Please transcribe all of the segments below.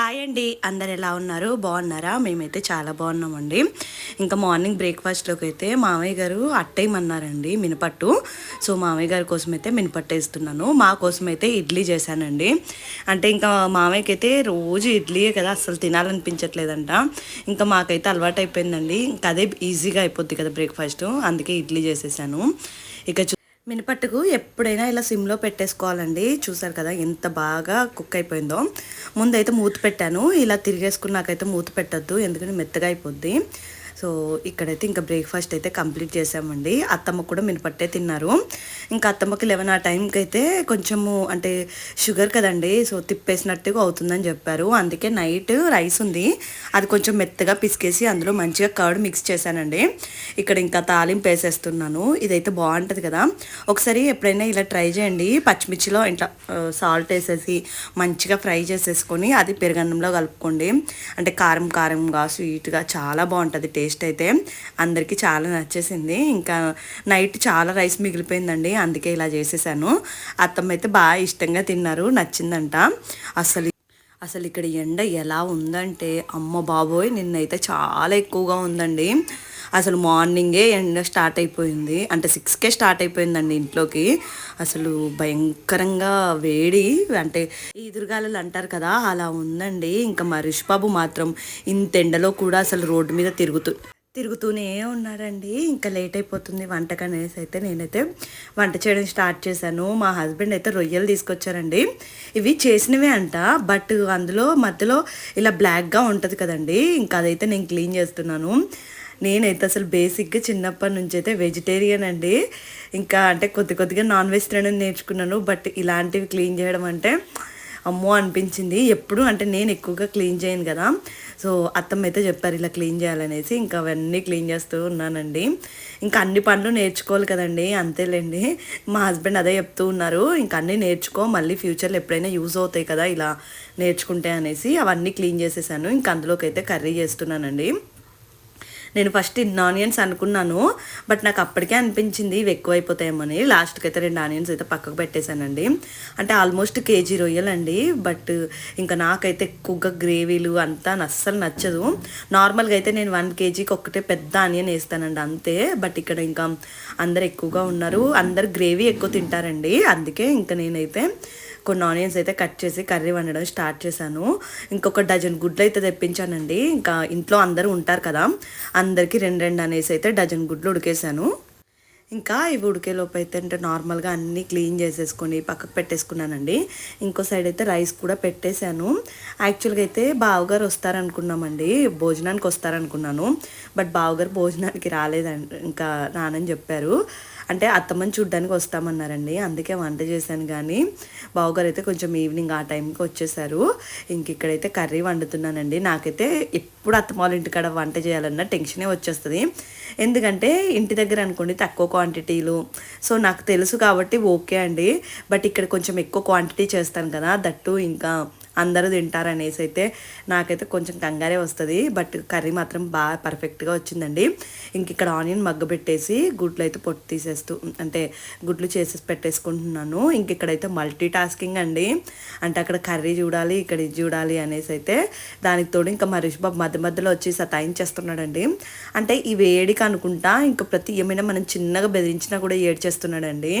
Hi అండి. అందరు ఎలా ఉన్నారు? బాగున్నారా? మేమైతే చాలా బాగున్నామండి. ఇంకా మార్నింగ్ బ్రేక్ఫాస్ట్లోకి అయితే మామయ్య గారు అట్టేయమన్నారండి మినపట్టు. సో మామయ్య గారి కోసం అయితే మినపట్టు వేస్తున్నాను. మా కోసం అయితే ఇడ్లీ చేశానండి. అంటే ఇంకా మామయ్యకి అయితే రోజు ఇడ్లీయే కదా అసలు తినాలనిపించట్లేదంట. ఇంకా మాకైతే అలవాటు అయిపోయిందండి ఇంకా అదే ఈజీగా అయిపోద్ది కదా బ్రేక్ఫాస్ట్. అందుకే ఇడ్లీ చేసేసాను. ఇక మినపట్టుకు ఎప్పుడైనా ఇలా సిమ్లో పెట్టేసుకోవాలండి. చూసారు కదా ఎంత బాగా కుక్ అయిపోయిందో. ముందైతే మూత పెట్టాను. ఇలా తిరిగేసుకున్నాకైతే మూత పెట్టద్దు. ఎందుకంటే మెత్తగా అయిపోద్ది. సో ఇక్కడైతే ఇంకా బ్రేక్ఫాస్ట్ అయితే కంప్లీట్ చేసామండి. అత్తమ్మ కూడా మినపట్టే తిన్నారు. ఇంకా అత్తమ్మకి లెవెన్ ఆ టైంకి అయితే కొంచెము అంటే షుగర్ కదండి సో తిప్పేసినట్టుగా అవుతుందని చెప్పారు. అందుకే నైట్ రైస్ ఉంది. అది కొంచెం మెత్తగా పిసికేసి అందులో మంచిగా కర్డ్ మిక్స్ చేశానండి. ఇక్కడ ఇంకా తాలింపు వేసేస్తున్నాను. ఇదైతే బాగుంటుంది కదా. ఒకసారి ఎప్పుడైనా ఇలా ట్రై చేయండి. పచ్చిమిర్చిలో ఇట్లా సాల్ట్ వేసేసి మంచిగా ఫ్రై చేసేసుకొని అది పెరుగన్నంలో కలుపుకోండి. అంటే కారం కారంగా స్వీట్గా చాలా బాగుంటుంది టేస్ట్. అయితే అందరికీ చాలా నచ్చేసింది. ఇంకా నైట్ చాలా రైస్ మిగిలిపోయిందండి. అందుకే ఇలా చేసేసాను. అత్తమ్మ అయితే బాగా ఇష్టంగా తిన్నారు. నచ్చిందంట. అసలు అసలు ఇక్కడ ఎండ ఎలా ఉందంటే అమ్మ బాబోయ్ నిన్నైతే చాలా ఎక్కువగా ఉందండి. అసలు మార్నింగే ఎండ స్టార్ట్ అయిపోయింది. అంటే సిక్స్కే స్టార్ట్ అయిపోయిందండి ఇంట్లోకి. అసలు భయంకరంగా వేడి అంటే ఈదురుగాలు అంటారు కదా అలా ఉందండి. ఇంకా మరీష్ బాబు మాత్రం ఇంత ఎండలో కూడా అసలు రోడ్డు మీద తిరుగుతూ తిరుగుతూనే ఉన్నారండి. ఇంకా లేట్ అయిపోతుంది వంటకు అనేసి అయితే నేనైతే వంట చేయడం స్టార్ట్ చేశాను. మా హస్బెండ్ అయితే రొయ్యలు తీసుకొచ్చారండి. ఇవి చేసినవే అంట బట్ అందులో మధ్యలో ఇలా బ్లాక్గా ఉంటుంది కదండి. ఇంకా అదైతే నేను క్లీన్ చేస్తున్నాను. నేనైతే అసలు బేసిక్గా చిన్నప్పటి నుంచి అయితే వెజిటేరియన్ అండి. ఇంకా అంటే కొద్ది కొద్దిగా నాన్ వెజ్ తినడం నేర్చుకున్నాను. బట్ ఇలాంటివి క్లీన్ చేయడం అంటే అమ్మో అనిపించింది. ఎప్పుడు అంటే నేను ఎక్కువగా క్లీన్ చేయను కదా. సో అత్తమ్మ అయితే చెప్పారు ఇలా క్లీన్ చేయాలనేసి. ఇంకా అవన్నీ క్లీన్ చేస్తూ ఉన్నానండి. ఇంకా అన్ని పనులు నేర్చుకోవాలి కదండి. అంతేలేండి. మా హస్బెండ్ అదే చెప్తూ ఉన్నారు. ఇంకా అన్నీ నేర్చుకో మళ్ళీ ఫ్యూచర్లో ఎప్పుడైనా యూజ్ అవుతాయి కదా ఇలా నేర్చుకుంటే అనేసి అవన్నీ క్లీన్ చేసేసాను. ఇంకా అందులోకి అయితే కర్రీ చేస్తున్నానండి. నేను ఫస్ట్ ఇన్ని ఆనియన్స్ అనుకున్నాను బట్ నాకు అప్పటికే అనిపించింది ఇవి ఎక్కువైపోతాయేమని. లాస్ట్కి అయితే రెండు ఆనియన్స్ అయితే పక్కకు పెట్టేశానండి. అంటే ఆల్మోస్ట్ కేజీ రొయ్యలండి బట్ ఇంకా నాకైతే ఎక్కువగా గ్రేవీలు అంతా అస్సలు నచ్చదు. నార్మల్గా అయితే నేను వన్ కేజీకి ఒక్కటే పెద్ద ఆనియన్ వేస్తానండి అంతే. బట్ ఇక్కడ ఇంకా అందరు ఎక్కువగా ఉన్నారు అందరు గ్రేవీ ఎక్కువ తింటారండి అందుకే ఇంకా నేనైతే కొన్ని ఆనియన్స్ అయితే కట్ చేసి కర్రీ వండడం స్టార్ట్ చేశాను. ఇంకొక డజన్ గుడ్లు అయితే తెప్పించానండి. ఇంకా ఇంట్లో అందరూ ఉంటారు కదా అందరికీ రెండు రెండు అనేసి అయితే డజన్ గుడ్లు ఉడికేశాను. ఇంకా ఇవి ఉడికేలోపు అయితే అంటే నార్మల్గా అన్నీ క్లీన్ చేసేసుకొని పక్కకు పెట్టేసుకున్నానండి. ఇంకో సైడ్ అయితే రైస్ కూడా పెట్టేశాను. యాక్చువల్గా అయితే బావగారు వస్తారనుకున్నామండి భోజనానికి వస్తారనుకున్నాను. బట్ బావగారు భోజనానికి రాలేదండి ఇంకా రానని చెప్పారు. అంటే అత్తమ్మని చూడ్డానికి వస్తామన్నారండి. అందుకే వంట చేశాను కానీ బావగారు అయితే కొంచెం ఈవినింగ్ ఆ టైంకి వచ్చేసారు. ఇంక ఇక్కడైతే కర్రీ వండుతున్నానండి. నాకైతే ఎప్పుడు అత్తమ్మ వాళ్ళ ఇంటికాడ వంట చేయాలన్న టెన్షనే వచ్చేస్తుంది. ఎందుకంటే ఇంటి దగ్గర అనుకోండి తక్కువ క్వాంటిటీలు. సో నాకు తెలుసు కాబట్టి ఓకే అండి. బట్ ఇక్కడ కొంచెం ఎక్కువ క్వాంటిటీ చేస్తాను కదా దట్టు ఇంకా అందరూ తింటారనేసి అయితే నాకైతే కొంచెం కంగారే వస్తుంది. బట్ కర్రీ మాత్రం బాగా పర్ఫెక్ట్గా వచ్చిందండి. ఇంక ఇక్కడ ఆనియన్ మగ్గ పెట్టేసి గుడ్లు అయితే పొట్టు తీసేస్తూ అంటే గుడ్లు చేసేసి పెట్టేసుకుంటున్నాను. ఇంక ఇక్కడైతే మల్టీ టాస్కింగ్ అండి. అంటే అక్కడ కర్రీ చూడాలి ఇక్కడ ఇది చూడాలి అనేసి అయితే దానికి తోడు ఇంకా మరీష్ బాబు మధ్య మధ్యలో వచ్చి సతాయించేస్తున్నాడండి. అంటే ఈ వేడికి అనుకుంటా ఇంకా ప్రతి ఏమైనా మనం చిన్నగా బెదిరించినా కూడా ఏడ్చేస్తున్నాడండి.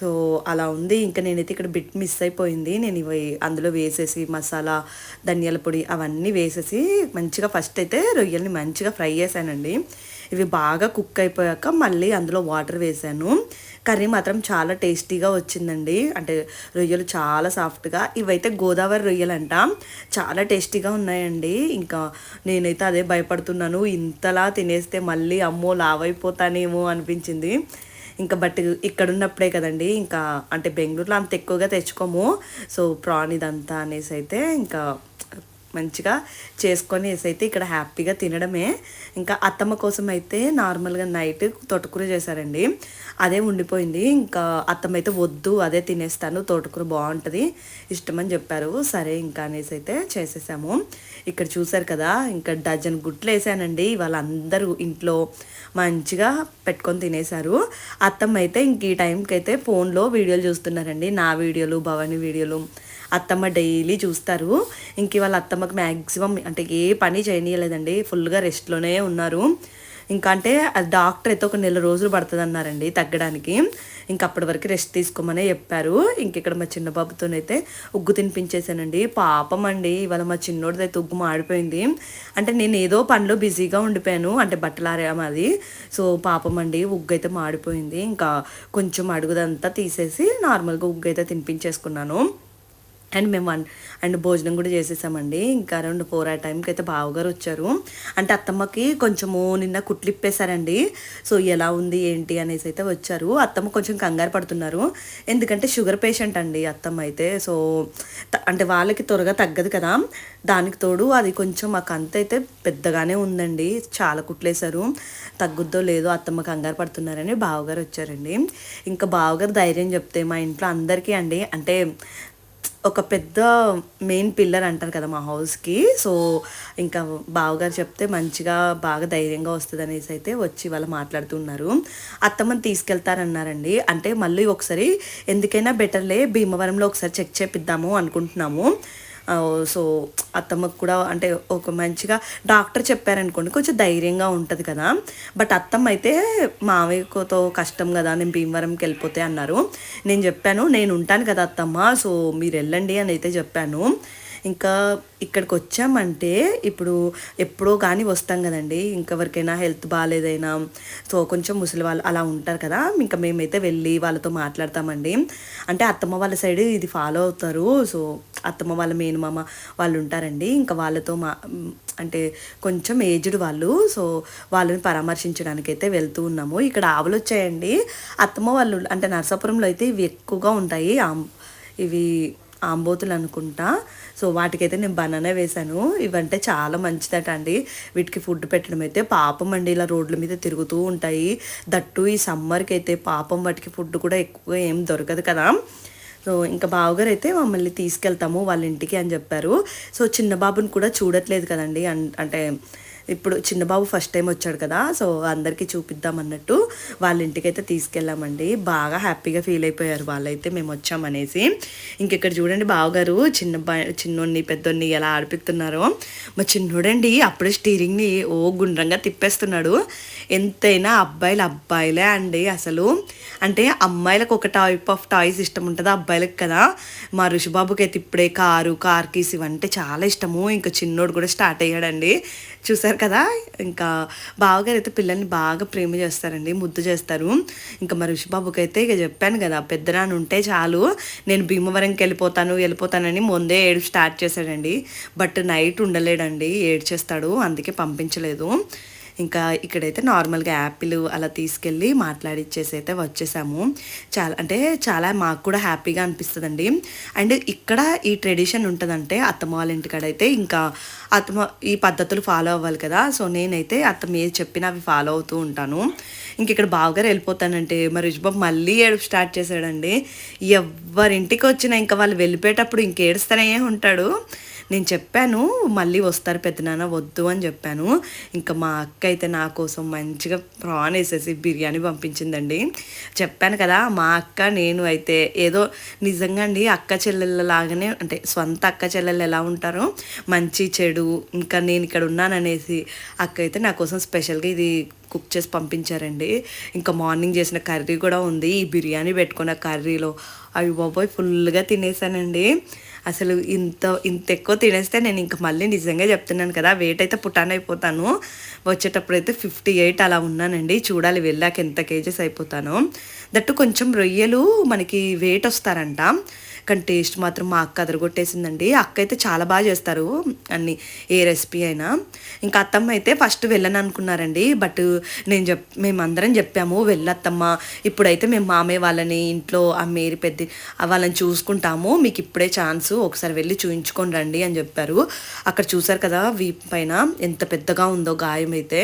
సో అలా ఉంది. ఇంకా నేనైతే ఇక్కడ బిట్ మిస్ అయిపోయింది. నేను ఇవి అందులో వేసేసి మసాలా ధనియాల పొడి అవన్నీ వేసేసి మంచిగా ఫస్ట్ అయితే రొయ్యల్ని మంచిగా ఫ్రై చేశానండి. ఇవి బాగా కుక్ అయిపోయాక మళ్ళీ అందులో వాటర్ వేసాను. కర్రీ మాత్రం చాలా టేస్టీగా వచ్చిందండి. అంటే రొయ్యలు చాలా సాఫ్ట్గా ఇవైతే గోదావరి రొయ్యలంట. చాలా టేస్టీగా ఉన్నాయండి. ఇంకా నేనైతే అదే భయపడుతున్నాను. ఇంతలా తినేస్తే మళ్ళీ అమ్మో లావైపోతానేమో అనిపించింది. ఇంకా బట్ ఇక్కడ ఉన్నప్పుడే కదండి ఇంకా అంటే బెంగళూరులో అంత ఎక్కువగా తెచ్చుకోము. సో ప్రాన్ ఇదంతా అనేసి అయితే ఇంకా మంచిగా చేసుకొని వేసైతే ఇక్కడ హ్యాపీగా తినడమే. ఇంకా అత్తమ్మ కోసం అయితే నార్మల్గా నైట్ తోటకూర చేశారండి. అదే ఉండిపోయింది. ఇంకా అత్తమ్మ అయితే వద్దు అదే తినేస్తాను తోటకూర బాగుంటుంది ఇష్టమని చెప్పారు. సరే ఇంకా అనేసి అయితే చేసేసాము. ఇక్కడ చూసారు కదా ఇంకా డజన్ గుడ్లు వేసానండి. వాళ్ళందరూ ఇంట్లో మంచిగా పెట్టుకొని తినేశారు. అత్తమ్మ అయితే ఇంక ఈ టైంకి అయితే ఫోన్లో వీడియోలు చూస్తున్నారండి. నా వీడియోలు భవాని వీడియోలు అత్తమ్మ డైలీ చూస్తారు. ఇంక వాళ్ళ అత్తమ్మకి మ్యాక్సిమం అంటే ఏ పని చేయనీయలేదండి. ఫుల్గా రెస్ట్లోనే ఉన్నారు. ఇంకా అంటే అది డాక్టర్ అయితే ఒక నెల రోజులు పడుతుంది అన్నారండి తగ్గడానికి. ఇంకా అప్పటి వరకు రెస్ట్ తీసుకోమనే చెప్పారు. ఇంక ఇక్కడ మా చిన్న బాబుతోనైతే ఉగ్గు తినిపించేసానండి. పాపం అండి. ఇవాళ మా చిన్నోడిదైతే ఉగ్గు మాడిపోయింది. అంటే నేను ఏదో పనిలో బిజీగా ఉండిపోయాను. అంటే బట్టలు ఆరేమది సో పాపం అండి. ఉగ్గు అయితే మాడిపోయింది. ఇంకా కొంచెం అడుగుదంతా తీసేసి నార్మల్గా ఉగ్గు అయితే తినిపించేసుకున్నాను. అండ్ మేము వన్ అండ్ భోజనం కూడా చేసేసామండి. ఇంకా అరౌండ్ ఫోర్ ఆ టైంకి అయితే బావగారు వచ్చారు. అంటే అత్తమ్మకి కొంచెము నిన్న కుట్లు ఇప్పేశారండి. సో ఎలా ఉంది ఏంటి అనేసి అయితే వచ్చారు. అత్తమ్మ కొంచెం కంగారు పడుతున్నారు. ఎందుకంటే షుగర్ పేషెంట్ అండి అత్తమ్మ అయితే. సో అంటే వాళ్ళకి త్వరగా తగ్గదు కదా. దానికి తోడు అది కొంచెం మాకు అంత అయితే పెద్దగానే ఉందండి. చాలా కుట్లేశారు. తగ్గుద్దో లేదో అత్తమ్మ కంగారు పడుతున్నారని బావగారు వచ్చారండి. ఇంకా బావగారు ధైర్యం చెప్తే మా ఇంట్లో అందరికీ అండి అంటే ఒక పెద్ద మెయిన్ పిల్లర్ అంటారు కదా మా హౌస్కి సో ఇంకా బావగారు చెప్తే మంచిగా బాగా ధైర్యంగా వస్తుంది అనేసి అయితే వచ్చి వాళ్ళు మాట్లాడుతున్నారు. అత్తమ్మని తీసుకెళ్తారన్నారండి. అంటే మళ్ళీ ఒకసారి ఎందుకైనా బెటర్లే భీమవరంలో ఒకసారి చెక్ చేపిద్దాము అనుకుంటున్నాము. సో అత్తమ్మకు కూడా అంటే ఒక మంచిగా డాక్టర్ చెప్పారనుకోండి కొంచెం ధైర్యంగా ఉంటుంది కదా. బట్ అత్తమ్మ అయితే మామయ్యతో కష్టం కదా నేను భీమవరంకి వెళ్ళిపోతే అన్నారు. నేను చెప్పాను నేను ఉంటాను కదా అత్తమ్మ సో మీరు వెళ్ళండి అని అయితే చెప్పాను. ఇంకా ఇక్కడికి వచ్చామంటే ఇప్పుడు ఎప్పుడో కానీ వస్తాం కదండి. ఇంకెవరికైనా హెల్త్ బాగాలేదైనా సో కొంచెం ముసలి వాళ్ళు అలా ఉంటారు కదా. ఇంకా మేమైతే వెళ్ళి వాళ్ళతో మాట్లాడతామండి. అంటే అత్తమ్మ వాళ్ళ సైడ్ ఇది ఫాలో అవుతారు. సో అత్తమ్మ వాళ్ళ మేనమామ వాళ్ళు ఉంటారండి. ఇంకా వాళ్ళతో మా అంటే కొంచెం ఏజ్డ్ వాళ్ళు. సో వాళ్ళని పరామర్శించడానికి అయితే వెళ్తూ ఉన్నాము. ఇక్కడ ఆవులు వచ్చాయండి అత్తమ్మ వాళ్ళు అంటే నరసాపురంలో అయితే ఇవి ఎక్కువగా ఉంటాయి. ఇవి ఆంబోతులు అనుకుంటా. సో వాటికైతే నేను బనానా వేశాను. ఇవంటే చాలా మంచిదట అండి వీటికి ఫుడ్ పెట్టడం అయితే పాపం అండి. ఇలా రోడ్ల మీద తిరుగుతూ ఉంటాయి. దట్టు ఈ సమ్మర్కి అయితే పాపం వాటికి ఫుడ్ కూడా ఎక్కువగా ఏం దొరకదు కదా. సో ఇంకా బావగారు అయితే మమ్మల్ని తీసుకెళ్తాము వాళ్ళ ఇంటికి అని చెప్పారు. సో చిన్న బాబుని కూడా చూడట్లేదు కదండి. అన్- అంటే ఇప్పుడు చిన్నబాబు ఫస్ట్ టైం వచ్చాడు కదా సో అందరికీ చూపిద్దాం అన్నట్టు వాళ్ళ ఇంటికైతే తీసుకెళ్ళామండి. బాగా హ్యాపీగా ఫీల్ అయిపోయారు వాళ్ళైతే మేము వచ్చామనేసి ఇంకెక్కడ చూడండి బావగారు చిన్న చిన్నోడిని పెద్దోడిని ఎలా ఆడిపిస్తున్నారో. మా చిన్నోడండి అప్పుడే స్టీరింగ్ని ఓ గుండ్రంగా తిప్పేస్తున్నాడు. ఎంతైనా అబ్బాయిలు అబ్బాయిలే అండి అసలు. అంటే అమ్మాయిలకు ఒక టైప్ ఆఫ్ టాయ్స్ ఇష్టం ఉంటుంది అబ్బాయిలకు కదా. మా ఋషిబాబుకి అయితే ఇప్పుడే కారు కార్ కీస్ ఇవంటే చాలా ఇష్టము. ఇంకా చిన్నోడు కూడా స్టార్ట్ అయ్యాడండి. చూసారు కదా? ఇంకా బావగారు అయితే పిల్లల్ని బాగా ప్రేమ చేస్తారండి ముద్దు చేస్తారు. ఇంకా మా ఋషిబాబుకి అయితే ఇక చెప్పాను కదా పెద్దనాన్న ఉంటే చాలు నేను భీమవరంకి వెళ్ళిపోతాను వెళ్ళిపోతానని ముందే ఏడు స్టార్ట్ చేశాడండి. బట్ నైట్ ఉండలేడండి ఏడ్చేస్తాడు అందుకే పంపించలేదు. ఇంకా ఇక్కడైతే నార్మల్గా యాపిల్ అలా తీసుకెళ్ళి మాట్లాడిచ్చేసి అయితే వచ్చేసాము. చాలా అంటే చాలా మాకు కూడా హ్యాపీగా అనిపిస్తుందండి. అండ్ ఇక్కడ ఈ ట్రెడిషన్ ఉంటుందంటే అత్తమ్మ వాళ్ళ ఇంటికాడైతే ఇంకా అత్తమ్మ ఈ పద్ధతులు ఫాలో అవ్వాలి కదా. సో నేనైతే అత్తమ్మ ఏది చెప్పినా అవి ఫాలో అవుతూ ఉంటాను. ఇంక ఇక్కడ బావగారు వెళ్ళిపోతానంటే మరి రుజుబాబు మళ్ళీ ఏడుపు స్టార్ట్ చేశాడండి. ఎవరింటికి వచ్చినా ఇంకా వాళ్ళు వెళ్ళిపోయేటప్పుడు ఇంకేడుస్తూనే ఉంటాడు. నేను చెప్పాను మళ్ళీ వస్తారు పెద్దనాన్న వద్దు అని చెప్పాను. ఇంకా మా అక్క అయితే నా కోసం మంచిగా ప్రాన్ వేసేసి బిర్యానీ పంపించిందండి. చెప్పాను కదా మా అక్క నేను అయితే ఏదో నిజంగా అండి అక్క చెల్లెళ్ళ లాగానే అంటే సొంత అక్క చెల్లెళ్ళు ఎలా ఉంటారో? మంచి చెడు ఇంకా నేను ఇక్కడ ఉన్నాననేసి అక్క అయితే నా కోసం స్పెషల్గా ఇది కుక్ చేసి పంపించారండి. ఇంకా మార్నింగ్ చేసిన కర్రీ కూడా ఉంది. ఈ బిర్యానీ పెట్టుకున్న కర్రీలో అవి బాబోయ్ ఫుల్గా తినేసానండి. అసలు ఇంత ఇంత ఎక్కువ తినేస్తే నేను ఇంక మళ్ళీ నిజంగా చెప్తున్నాను కదా వెయిట్ అయితే పుటాన్ అయిపోతాను వచ్చేటప్పుడు అయితే ఫిఫ్టీ ఎయిట్ అలా ఉన్నానండి. చూడాలి వెళ్ళాక ఎంత కేజెస్ అయిపోతానో. దట్టు కొంచెం రొయ్యలు మనకి వెయిట్ వస్తారంట. కానీ టేస్ట్ మాత్రం మా అక్క అదరగొట్టేసిందండి. అక్క అయితే చాలా బాగా చేస్తారు అన్ని ఏ రెసిపీ అయినా. ఇంకా అత్తమ్మ అయితే ఫస్ట్ వెళ్ళను అనుకున్నారండి బట్ నేను చెప్ మేమందరం చెప్పాము వెళ్ళత్తమ్మ. ఇప్పుడైతే మేము మామయ్య వాళ్ళని ఇంట్లో ఆ మేరీ పెద్ద వాళ్ళని చూసుకుంటాము. మీకు ఇప్పుడే ఛాన్స్ ఒకసారి వెళ్ళి చూయించుకొని రండి అని చెప్పారు. అక్కడ చూసారు కదా వీప్ పైన ఎంత పెద్దగా ఉందో గాయం అయితే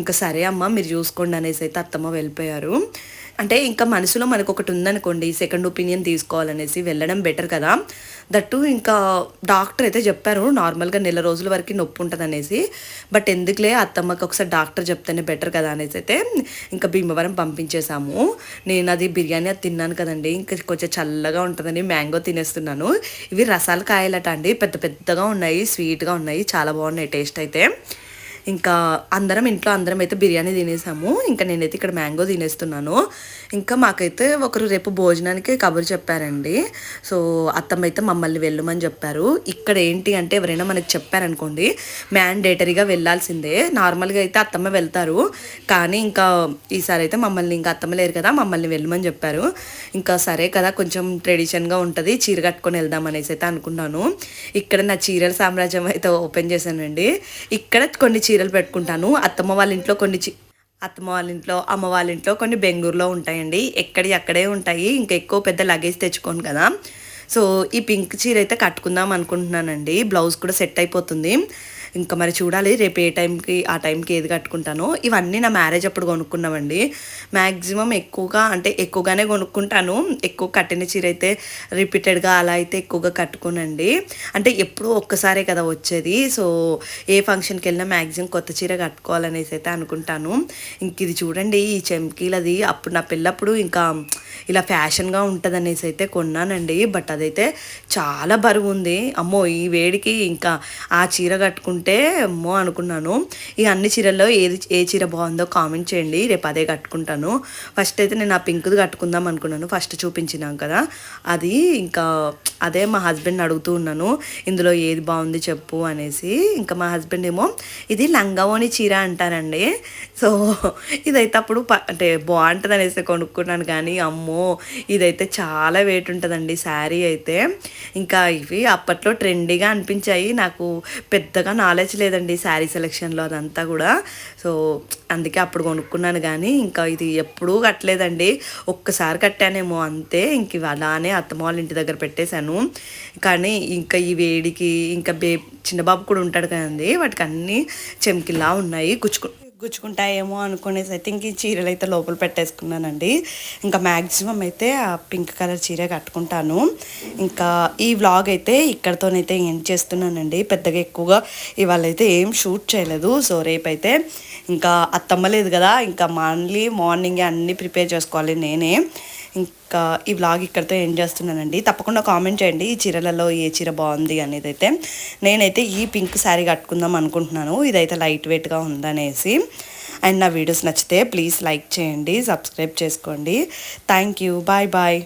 ఇంకా సరే అమ్మ మీరు చూసుకోండి అనేసి అయితే అత్తమ్మ వెళ్ళిపోయారు. అంటే ఇంకా మనసులో మనకు ఒకటి ఉందనుకోండి సెకండ్ ఒపీనియన్ తీసుకోవాలనేసి వెళ్ళడం బెటర్ కదా. దట్టు ఇంకా డాక్టర్ అయితే చెప్పారు నార్మల్గా నెల రోజుల వరకు నొప్పి ఉంటుంది అనేసి బట్ ఎందుకులే అత్తమ్మకి ఒకసారి డాక్టర్ చెప్తేనే బెటర్ కదా అనేసి అయితే ఇంకా భీమవరం పంపించేశాము. నేను అది బిర్యానీ అది తిన్నాను కదండి ఇంకా కొంచెం చల్లగా ఉంటుందని మ్యాంగో తినేస్తున్నాను. ఇవి రసాల కాయలట అండి పెద్ద పెద్దగా ఉన్నాయి స్వీట్గా ఉన్నాయి చాలా బాగున్నాయి టేస్ట్ అయితే. ఇంకా అందరం ఇంట్లో అందరం అయితే బిర్యానీ తినేసాము. ఇంకా నేనైతే ఇక్కడ మ్యాంగో తినేస్తున్నాను. ఇంకా మాకైతే ఒకరు రేపు భోజనానికి కబురు చెప్పారండి. సో అత్తమ్మ అయితే మమ్మల్ని వెళ్ళమని చెప్పారు. ఇక్కడ ఏంటి అంటే ఎవరైనా మనకి చెప్పారనుకోండి మ్యాండేటరీగా వెళ్ళాల్సిందే. నార్మల్గా అయితే అత్తమ్మ వెళ్తారు. కానీ ఇంకా ఈసారి అయితే మమ్మల్ని ఇంకా అత్తమ్మ లేరు కదా మమ్మల్ని వెళ్ళమని చెప్పారు. ఇంకా సరే కదా కొంచెం ట్రెడిషన్గా ఉంటుంది చీర కట్టుకొని వెళ్దాం అనేసి అయితే అనుకున్నాను. ఇక్కడ నా చీరల సామ్రాజ్యం అయితే ఓపెన్ చేశానండి. ఇక్కడ కొన్ని చీరలు పెట్టుకుంటాను. అత్తమ్మ వాళ్ళ ఇంట్లో కొన్ని చీ అత్తమ్మ వాళ్ళ ఇంట్లో అమ్మ వాళ్ళ ఇంట్లో కొన్ని బెంగళూరులో ఉంటాయండి. ఎక్కడి అక్కడే ఉంటాయి. ఇంకా ఎక్కువ పెద్ద లగేజ్ తెచ్చుకోను కదా. సో ఈ పింక్ చీర అయితే కట్టుకుందాం అనుకుంటున్నానండి. బ్లౌజ్ కూడా సెట్ అయిపోతుంది. ఇంకా మరి చూడాలి రేపు ఏ టైంకి ఆ టైంకి ఏది కట్టుకుంటానో. ఇవన్నీ నా మ్యారేజ్ అప్పుడు కొనుక్కున్నామండి. మ్యాక్సిమం ఎక్కువగా అంటే ఎక్కువగానే కొనుక్కుంటాను. ఎక్కువ కట్టిన చీర అయితే రిపీటెడ్గా అలా అయితే ఎక్కువగా కట్టుకోనండి. అంటే ఎప్పుడూ ఒక్కసారే కదా వచ్చేది. సో ఏ ఫంక్షన్కి వెళ్ళినా మ్యాక్సిమం కొత్త చీర కట్టుకోవాలనేసి అయితే అనుకుంటాను. ఇంక ఇది చూడండి ఈ చెంకీలది అప్పుడు నా పిల్లప్పుడు ఇంకా ఇలా ఫ్యాషన్గా ఉంటుంది అనేసి అయితే కొన్నానండి. బట్ అదైతే చాలా బరువు ఉంది. అమ్మో ఈ వేడికి ఇంకా ఆ చీర కట్టుకుంటే అమ్మో అనుకున్నాను. ఈ అన్ని చీరల్లో ఏది ఏ చీర బాగుందో కామెంట్ చేయండి. రేపు అదే కట్టుకుంటాను. ఫస్ట్ అయితే నేను ఆ పింక్ది కట్టుకుందాం అనుకున్నాను. ఫస్ట్ చూపించినాం కదా. అది ఇంకా అదే మా హస్బెండ్ అడుగుతూ ఉన్నాను. ఇందులో ఏది బాగుంది చెప్పు అనేసి. ఇంకా మా హస్బెండ్ ఏమో ఇది లంగావోని చీర అంటారండి. సో ఇదైతే అప్పుడు అంటే బాగుంటుంది అనేసి కొనుక్కున్నాను. కానీ అమ్మో ఇదైతే చాలా వెయిట్ ఉంటుందండి శారీ అయితే. ఇంకా ఇవి అప్పట్లో ట్రెండీగా అనిపించాయి. నాకు పెద్దగా నాలెడ్జ్ లేదండి శారీ సెలెక్షన్లో అదంతా కూడా. సో అందుకే అప్పుడు కొనుక్కున్నాను కానీ ఇంకా ఇది ఎప్పుడూ కట్టలేదండి. ఒక్కసారి కట్టానేమో అంతే ఇంక అలానే అత్తమ్మ వాళ్ళ ఇంటి దగ్గర పెట్టేశాను. కానీ ఇంకా ఈ వేడికి ఇంకా బే చిన్నబాబు కూడా ఉంటాడు కదండి వాటికి అన్నీ చెమ్కిలా ఉన్నాయి గుచ్చుకు గుచ్చుకుంటాయేమో అనుకునేసి అయితే ఇంక ఈ చీరలు అయితే లోపల పెట్టేసుకున్నానండి. ఇంకా మ్యాక్సిమం అయితే ఆ పింక్ కలర్ చీర కట్టుకుంటాను. ఇంకా ఈ వ్లాగ్ అయితే ఇక్కడతోనైతే ఎండ్ చేస్తున్నానండి. పెద్దగా ఎక్కువగా ఇవాళ అయితే ఏం షూట్ చేయలేదు. సో రేపైతే ఇంకా అత్తమ్మ లేదు కదా. ఇంకా మళ్ళీ మార్నింగ్ అన్నీ ప్రిపేర్ చేసుకోవాలి నేనే. ఇంకా ఈ వ్లాగ్ ఇక్కడితో ఎండ్ చేస్తున్నానండి. తప్పకుండా కామెంట్ చేయండి ఈ చీరలలో ఏ చీర బాగుంది అనేది అయితే నేనైతే ఈ పింక్ శారీ కట్టుకుందాం అనుకుంటున్నాను. ఇదైతే లైట్ వెయిట్గా ఉందనేసి. అండ్ నా వీడియోస్ నచ్చితే ప్లీజ్ లైక్ చేయండి సబ్స్క్రైబ్ చేసుకోండి. Thank you bye bye